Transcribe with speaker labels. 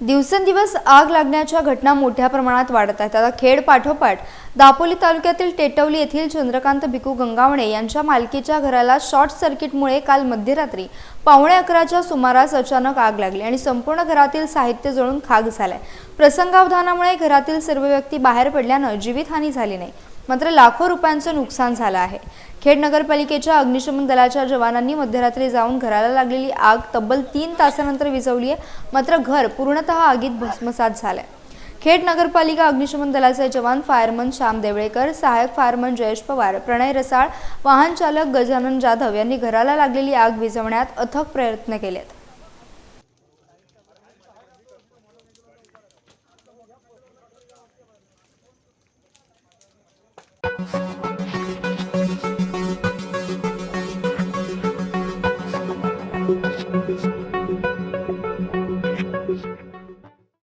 Speaker 1: दिवसेंदिवस आग लागण्याच्या घटना मोठ्या प्रमाणात वाढत आहेत. आता खेड पाठोपाठ दापोली तालुक्यातील टेटवली येथील चंद्रकांत भिकू गंगावणे यांच्या मालकीच्या घराला शॉर्ट सर्किटमुळे काल मध्यरात्री पावणे अकराच्या सुमारास अचानक आग लागली आणि संपूर्ण घरातील साहित्य जळून खाक झालाय. प्रसंगावधानामुळे घरातील सर्व व्यक्ती बाहेर पडल्यानं जीवितहानी झाली नाही मात्र लाखो रुपयांचं नुकसान झालं आहे. खेड नगरपालिकेच्या अग्निशमन दलाच्या जवानांनी मध्यरात्री जाऊन घराला लागलेली आग तब्बल तीन तासानंतर विझवली आहे मात्र घर पूर्णतः आगीत भस्मसात झालंय. खेड नगरपालिका अग्निशमन दलाचे जवान फायरमन श्याम देवळेकर सहाय्यक फायरमन जयेश पवार प्रणय रसाळ वाहन चालक गजानन जाधव यांनी घराला लागलेली आग विझवण्यात अथक प्रयत्न केलेत.